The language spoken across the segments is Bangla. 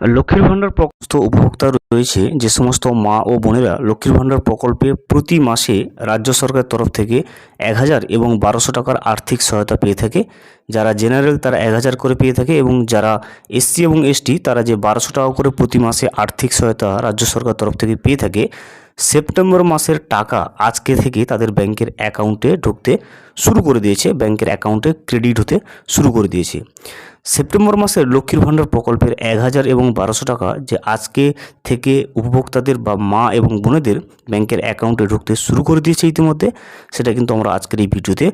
লক্ষ্মীর ভাণ্ডার প্রকল্প উপভোক্তা রয়েছে যে সমস্ত মা ও বোনেরা লক্ষ্মীর ভাণ্ডার প্রকল্পে প্রতি মাসে রাজ্য সরকারের তরফ থেকে এক হাজার এবং বারোশো টাকার আর্থিক সহায়তা পেয়ে থাকে। যারা জেনারেল তারা এক হাজার করে পেয়ে থাকে এবং যারা এসসি এবং এসটি তারা যে বারোশো টাকা করে প্রতি মাসে আর্থিক সহায়তা রাজ্য সরকার তরফ থেকে পেয়ে থাকে। সেপ্টেম্বর মাসের টাকা আজকে থেকে তাদের ব্যাংকের অ্যাকাউন্টে ঢুকতে শুরু করে দিয়েছে, ব্যাংকের অ্যাকাউন্টে ক্রেডিট হতে শুরু করে দিয়েছে। সেপ্টেম্বর মাসের লক্ষ্মীর ভাণ্ডার প্রকল্পের এক হাজার এবং বারোশো টাকা যে আজকে থেকে উপভোক্তাদের বা মা এবং বোনেদের ব্যাংকের অ্যাকাউন্টে ঢুকতে শুরু করে দিয়েছে ইতিমধ্যে, সেটা কিন্তু আমরা আজকের এই ভিডিওতে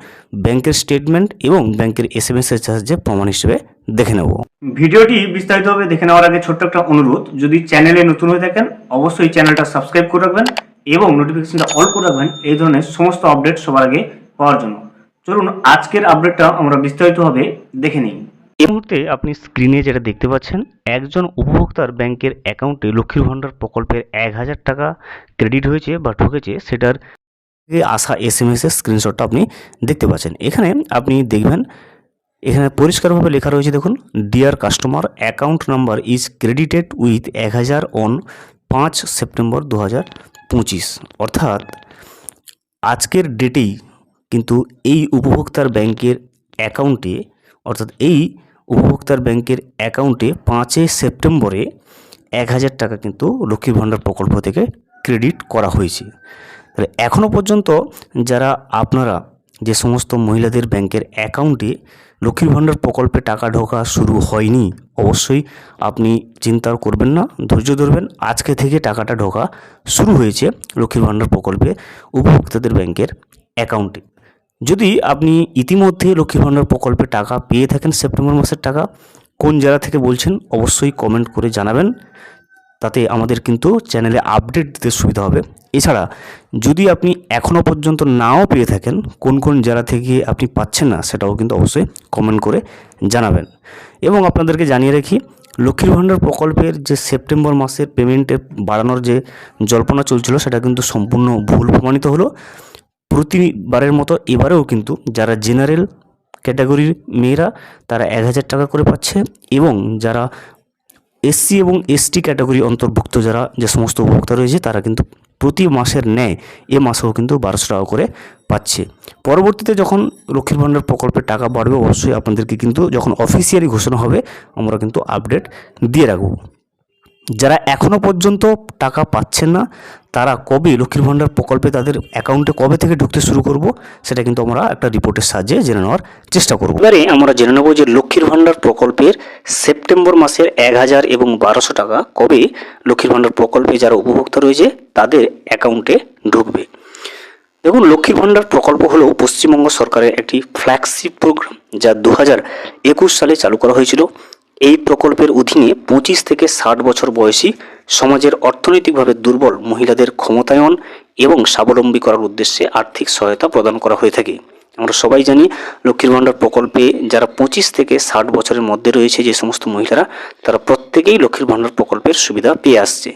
ব্যাংকের স্টেটমেন্ট এবং ব্যাংকের এস এম এসের সাহায্যে প্রমাণ হিসেবে দেখে নেব। ভিডিওটি বিস্তারিতভাবে দেখে নেওয়ার আগে ছোট্ট একটা অনুরোধ, যদি চ্যানেলে নতুন হয়ে থাকেন, অবশ্যই চ্যানেলটা সাবস্ক্রাইব করে রাখবেন এবং নোটিফিকেশনটা অল করে রাখবেন, এই ধরনের সমস্ত আপডেট সবার আগে পাওয়ার জন্য। চলুন, আজকের আপডেটটা আমরা বিস্তারিতভাবে দেখে নিই। এই মুহূর্তে আপনি স্ক্রিনে যেটা দেখতে পাচ্ছেন, একজন উপভোক্তার ব্যাংকের অ্যাকাউন্টে লক্ষ্মীর ভাণ্ডার প্রকল্পের এক হাজার টাকা ক্রেডিট হয়েছে বা ঢুকেছে, সেটার আসা এস এম এস এর স্ক্রিনশটটা আপনি দেখতে পাচ্ছেন। এখানে আপনি দেখবেন এখানে পরিষ্কারভাবে লেখা রয়েছে, দেখুন dear customer account number is credited with এক হাজার অন পাঁচ সেপ্টেম্বর দু হাজার পঁচিশ। অর্থাৎ, আজকের ডেটেই কিন্তু এই উপভোক্তার ব্যাংকের অ্যাকাউন্টে অর্থাৎ এই উপভোক্তার ব্যাংকের অ্যাকাউন্টে পাঁচই সেপ্টেম্বরে এক হাজার টাকা কিন্তু লক্ষ্মীর ভাণ্ডার প্রকল্প থেকে ক্রেডিট করা হয়েছে। তাহলে এখনও পর্যন্ত যারা আপনারা যে সমস্ত মহিলাদের ব্যাংকের অ্যাকাউন্টে লক্ষ্মীর ভাণ্ডার প্রকল্পে টাকা ঢোকা শুরু হয়নি। অবশ্যই আপনি চিন্তা করবেন না, ধৈর্য ধরবেন। আজকে থেকে টাকাটা ঢোকা শুরু হয়েছে লক্ষ্মীর ভাণ্ডার প্রকল্পে উপভোক্তাদের ব্যাংকের অ্যাকাউন্টে। যদি আপনি ইতিমধ্যে লক্ষ্মীর ভাণ্ডার প্রকল্পে টাকা পেয়ে থাকেন সেপ্টেম্বর মাসের টাকা, কোন জেলা থেকে বলছেন অবশ্যই কমেন্ট করে জানাবেন। তাতে আমাদের কিন্তু চ্যানেলে আপডেট দিতে সুবিধা হবে। এছাড়া যদি আপনি এখনও পর্যন্ত নাও পেয়ে থাকেন, কোন কোন জেলা থেকে আপনি পাচ্ছেন না সেটাও কিন্তু অবশ্যই কমেন্ট করে জানাবেন। এবং আপনাদেরকে জানিয়ে রাখি, লক্ষ্মীর ভাণ্ডার প্রকল্পের যে সেপ্টেম্বর মাসের পেমেন্টে বাড়ানোর যে জল্পনা চলছিল, সেটা কিন্তু সম্পূর্ণ ভুল প্রমাণিত হলো। প্রতিবারের মতো এবারেও কিন্তু যারা জেনারেল ক্যাটাগরির মেয়েরা, তারা এক হাজার টাকা করে পাচ্ছে এবং যারা এসসি এবং এসটি ক্যাটাগরি অন্তর্ভুক্ত যারা, যে সমস্ত উপভোক্তা রয়েছে, তারা কিন্তু প্রতি মাসের ন্যায় এ মাসেও কিন্তু বারোশো টাকা করে পাচ্ছে। পরবর্তীতে যখন লক্ষ্মীর ভাণ্ডার প্রকল্পের টাকা বাড়বে, অবশ্যই আপনাদেরকে কিন্তু যখন অফিসিয়ালি ঘোষণা হবে, আমরা কিন্তু আপডেট দিয়ে রাখব। যারা এখনও পর্যন্ত টাকা পাচ্ছেন না, তারা কবে লক্ষ্মীর ভাণ্ডার প্রকল্পে তাদের অ্যাকাউন্টে কবে থেকে ঢুকতে শুরু করব, সেটা কিন্তু আমরা একটা রিপোর্টের সাহায্যে জেনে নেওয়ার চেষ্টা করব। এবারে আমরা জেনে নেব যে লক্ষ্মীর ভাণ্ডার প্রকল্পের সেপ্টেম্বর মাসের এক হাজার এবং বারোশো টাকা কবে লক্ষ্মীর ভাণ্ডার প্রকল্পে যারা উপভোক্তা রয়েছে, তাদের অ্যাকাউন্টে ঢুকবে। দেখুন, লক্ষ্মীর ভাণ্ডার প্রকল্প হলো পশ্চিমবঙ্গ সরকারের একটি ফ্ল্যাগশিপ প্রোগ্রাম যা দু হাজার একুশ সালে চালু করা হয়েছিল। এই প্রকল্পের অধীনে পঁচিশ থেকে ষাট বছর বয়সী, সমাজের অর্থনৈতিকভাবে দুর্বল মহিলাদের ক্ষমতায়ন এবং স্বাবলম্বী করার উদ্দেশ্যে আর্থিক সহায়তা প্রদান করা হয়ে থাকে। আমরা সবাই জানি, লক্ষ্মীর ভাণ্ডার প্রকল্পে যারা পঁচিশ থেকে ষাট বছরের মধ্যে রয়েছে যে সমস্ত মহিলারা, তারা প্রত্যেকেই লক্ষ্মীর ভাণ্ডার প্রকল্পের সুবিধা পেয়ে আসছে।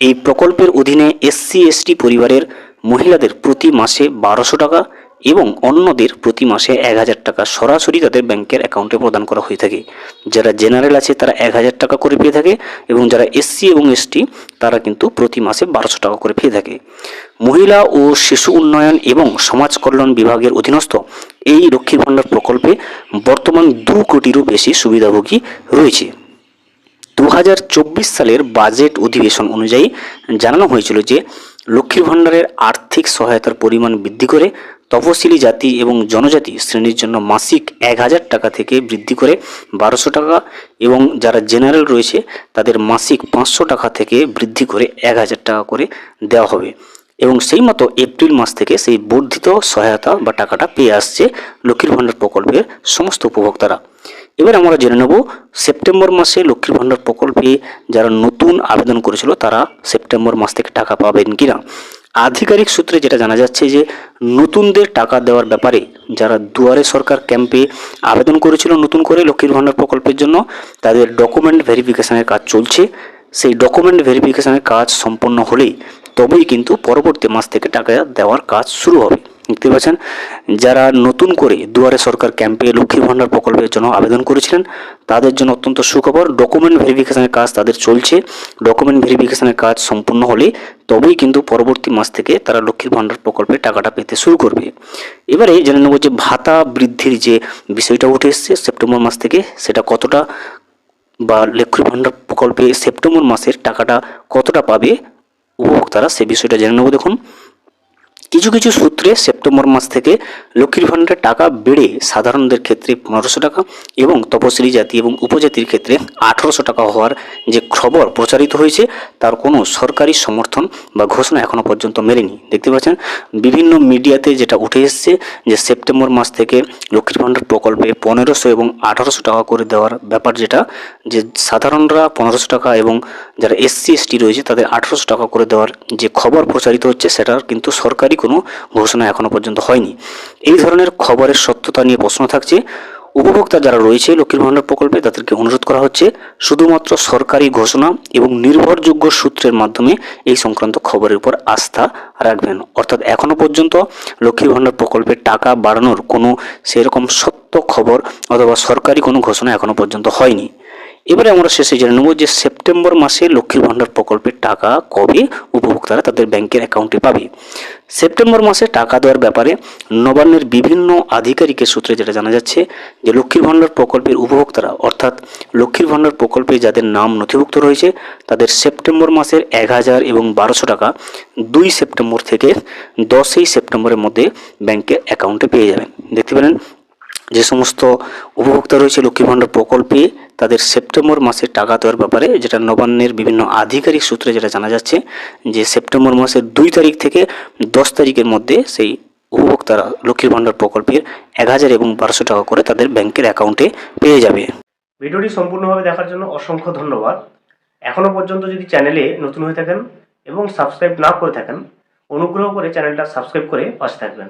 এই প্রকল্পের অধীনে এসসি, এসটি পরিবারের মহিলাদের প্রতি মাসে বারোশো টাকা এবং অন্যদের প্রতি মাসে এক হাজার টাকা সরাসরি তাদের ব্যাংকের অ্যাকাউন্টে প্রদান করা হয়ে থাকে। যারা জেনারেল আছে, তারা এক হাজার টাকা করে পেয়ে থাকে এবং যারা এসসি এবং এসটি, তারা কিন্তু প্রতি মাসে বারোশো টাকা করে পেয়ে থাকে। মহিলা ও শিশু উন্নয়ন এবং সমাজ কল্যাণ বিভাগের অধীনস্থ এই লক্ষ্মীর ভাণ্ডার প্রকল্পে বর্তমান দু কোটিরও বেশি সুবিধাভোগী রয়েছে। দু হাজার চব্বিশ সালের বাজেট অধিবেশন অনুযায়ী জানানো হয়েছিল যে লক্ষ্মীর ভাণ্ডারের আর্থিক সহায়তার পরিমাণ বৃদ্ধি করে তপশিলি জাতি এবং জনজাতি শ্রেণির জন্য মাসিক এক হাজার টাকা থেকে বৃদ্ধি করে বারোশো টাকা এবং যারা জেনারেল রয়েছে, তাদের মাসিক পাঁচশো টাকা থেকে বৃদ্ধি করে এক হাজার টাকা করে দেওয়া হবে। এবং সেই মতো এপ্রিল মাস থেকে সেই বর্ধিত সহায়তা বা টাকাটা পেয়ে আসছে লক্ষ্মীর ভাণ্ডার প্রকল্পের সমস্ত উপভোক্তারা। এবার আমরা জেনে নেব, সেপ্টেম্বর মাসে লক্ষ্মীর ভাণ্ডার প্রকল্পে যারা নতুন আবেদন করেছিল, তারা সেপ্টেম্বর মাস থেকে টাকা পাবেন কিনা? আধিকারিক সূত্রে যেটা জানা যাচ্ছে যে, নতুনদের টাকা দেওয়ার ব্যাপারে যারা দুয়ারে সরকার ক্যাম্পে আবেদন করেছিল নতুন করে লক্ষ্মীর ভাণ্ডার প্রকল্পের জন্য, তাদের ডকুমেন্ট ভেরিফিকেশনের কাজ চলছে। সেই ডকুমেন্ট ভেরিফিকেশনের কাজ সম্পন্ন হলেই তবেই কিন্তু পরবর্তী মাস থেকে টাকা দেওয়ার কাজ শুরু হবে। দেখতে পাচ্ছেন যারা নতুন করে দুয়ারে সরকার ক্যাম্পে লক্ষ্মীর ভাণ্ডার প্রকল্পের জন্য আবেদন করেছিলেন, তাদের জন্য অত্যন্ত সুখবর। ডকুমেন্ট ভেরিফিকেশনের কাজ তাদের চলছে। ডকুমেন্ট ভেরিফিকেশনের কাজ সম্পূর্ণ হলে তবেই কিন্তু পরবর্তী মাস থেকে তারা লক্ষ্মীর ভাণ্ডার প্রকল্পে টাকাটা পেতে শুরু করবে। এবারে জেনে নেব যে ভাতা বৃদ্ধির যে বিষয়টা উঠে এসছে সেপ্টেম্বর মাস থেকে, সেটা কতটা বা লক্ষ্মীর ভাণ্ডার প্রকল্পে সেপ্টেম্বর মাসের টাকাটা কতটা পাবে, উপভোক্তারা সে বিষয়টা জেনে নেব। দেখুন কিছু কিছু সূত্রে সেপ্টেম্বর মাস থেকে লক্ষ্মীর ভাণ্ডারের টাকা বেড়ে সাধারণদের ক্ষেত্রে পনেরোশো টাকা এবং তপশিলি জাতি এবং উপজাতির ক্ষেত্রে আঠারোশো টাকা হওয়ার যে খবর প্রচারিত হয়েছে, তার কোনো সরকারি সমর্থন বা ঘোষণা এখনও পর্যন্ত মেলেনি। দেখতে পাচ্ছেন, বিভিন্ন মিডিয়াতে যেটা উঠে এসছে যে সেপ্টেম্বর মাস থেকে লক্ষ্মীর ভাণ্ডার প্রকল্পে পনেরোশো এবং আঠারোশো টাকা করে দেওয়ার ব্যাপার যেটা, যে সাধারণরা পনেরোশো টাকা এবং যারা এসসি, এসটি রয়েছে, তাদের আঠারোশো টাকা করে দেওয়ার যে খবর প্রচারিত হচ্ছে সেটার কিন্তু সরকারি কোনো ঘোষণা এখনও পর্যন্ত হয়নি। এই ধরনের খবরের সত্যতা নিয়ে প্রশ্ন থাকছে। উপভোক্তা যারা রয়েছে লক্ষ্মীর ভাণ্ডার প্রকল্পে তাদেরকে অনুরোধ করা হচ্ছে, শুধুমাত্র সরকারি ঘোষণা এবং নির্ভরযোগ্য সূত্রের মাধ্যমে এই সংক্রান্ত খবরের উপর আস্থা রাখবেন। অর্থাৎ এখনও পর্যন্ত লক্ষ্মীর ভাণ্ডার প্রকল্পের টাকা বাড়ানোর কোনো সেরকম সত্য খবর অথবা সরকারি কোনো ঘোষণা এখনও পর্যন্ত হয়নি। এবারে আমরা শেষে জেনে নেব যে সেপ্টেম্বর মাসে লক্ষ্মীর ভাণ্ডার প্রকল্পের টাকা কবে উপভোক্তারা তাদের ব্যাংকের অ্যাকাউন্টে পাবে। সেপ্টেম্বর মাসে টাকা দেওয়ার ব্যাপারে নবান্নের বিভিন্ন আধিকারিকের সূত্রে যেটা জানা যাচ্ছে যে লক্ষ্মীর ভাণ্ডার প্রকল্পের উপভোক্তারা, অর্থাৎ লক্ষ্মীর ভাণ্ডার প্রকল্পে যাদের নাম নথিভুক্ত রয়েছে, তাদের সেপ্টেম্বর মাসের এক হাজার এবং বারোশো টাকা দুই সেপ্টেম্বর থেকে দশই সেপ্টেম্বরের মধ্যে ব্যাংকের অ্যাকাউন্টে পেয়ে যাবেন। দেখতে পেলেন যে সমস্ত উপভোক্তা রয়েছে লক্ষ্মী ভাণ্ডার প্রকল্পে তাদের সেপ্টেম্বর মাসে টাকা দেওয়ার ব্যাপারে, যেটা নবান্নের বিভিন্ন আধিকারিক সূত্রে যেটা জানা যাচ্ছে, যে সেপ্টেম্বর মাসের দুই তারিখ থেকে দশ তারিখের মধ্যে সেই উপভোক্তারা লক্ষ্মীর ভাণ্ডার প্রকল্পের এক হাজার এবং বারোশো টাকা করে তাদের ব্যাংকের অ্যাকাউন্টে পেয়ে যাবে। ভিডিওটি সম্পূর্ণভাবে দেখার জন্য অসংখ্য ধন্যবাদ। এখনও পর্যন্ত যদি চ্যানেলে নতুন হয়ে থাকেন এবং সাবস্ক্রাইব না করে থাকেন, অনুগ্রহ করে চ্যানেলটা সাবস্ক্রাইব করে পাশে থাকবেন।